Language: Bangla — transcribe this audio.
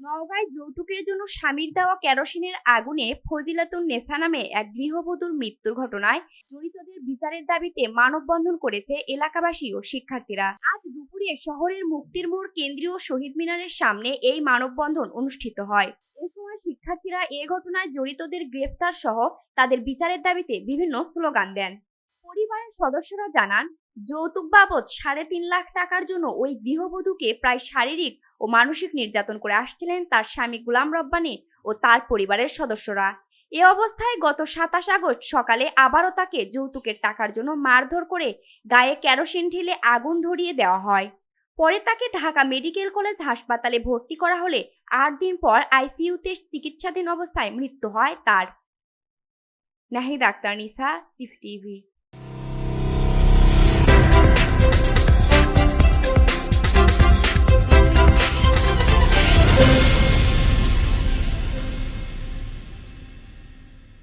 যৌতুকের জন্য স্বামীর দেওয়া কেরোসিনের আগুনে ফজিলাতুন নেসা নামে এক গৃহবধূর মৃত্যুর ঘটনায় জড়িতদের বিচারের দাবিতে মানববন্ধন করেছে এলাকাবাসী ও শিক্ষার্থীরা। আজ দুপুরে শহরের মুক্তির মোড় কেন্দ্রীয় শহীদ মিনারের সামনে এই মানববন্ধন অনুষ্ঠিত হয়। এ সময় শিক্ষার্থীরা এ ঘটনায় জড়িতদের গ্রেফতার সহ তাদের বিচারের দাবিতে বিভিন্ন স্লোগান দেন। পরিবারের সদস্যরা জানান, যৌতুক বাবদ সাড়ে তিন লাখ টাকার জন্য ওই গৃহবধূকে প্রায় শারীরিক ও মানসিক নির্যাতন করে আসছিলেন তার স্বামী গুলাম রব্বানি ও তার পরিবারের সদস্যরা। এ অবস্থায় গত সাতাশ আগস্ট সকালে আবারও তাকে যৌতুকের টাকার জন্য মারধর করে গায়ে ক্যারোসিন ঢেলে আগুন ধরিয়ে দেওয়া হয়। পরে তাকে ঢাকা মেডিকেল কলেজ হাসপাতালে ভর্তি করা হলে আট দিন পর আইসিইউতে চিকিৎসাধীন অবস্থায় মৃত্যু হয় তার। নাহিদ আক্তার, নিসা চিফ টিভি। you